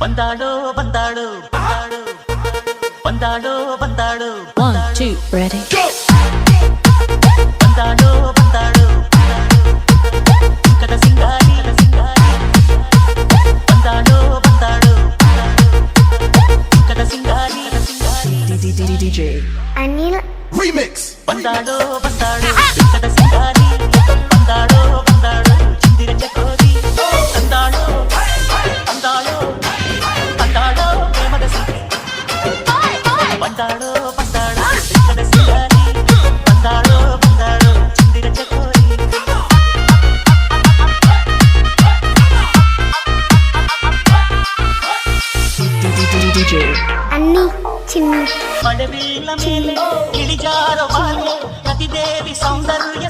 ಬಂದಾಳು ಬಂದಾಳು ಬಂದಾಳು ಬಂದಾಳು ಬಂದಾಳು One, two, ready. ಬಂದಾಳು ಬಂದಾಳು ಕದ ಸಿಂಗಾರಿ ಕದ ಸಿಂಗಾರಿ ಬಂದಾಳು ಬಂದಾಳು ಕದ ಸಿಂಗಾರಿ ಕದ ಸಿಂಗಾರಿ DJ. Anil. Remix. ಬಂದಾಳು ಬಂದಾಳು ಕದ విజయ్ అన్ని చిన్ని. పడవేల మేలో ఇడిజారవాలే అతిదేవి సౌందర్య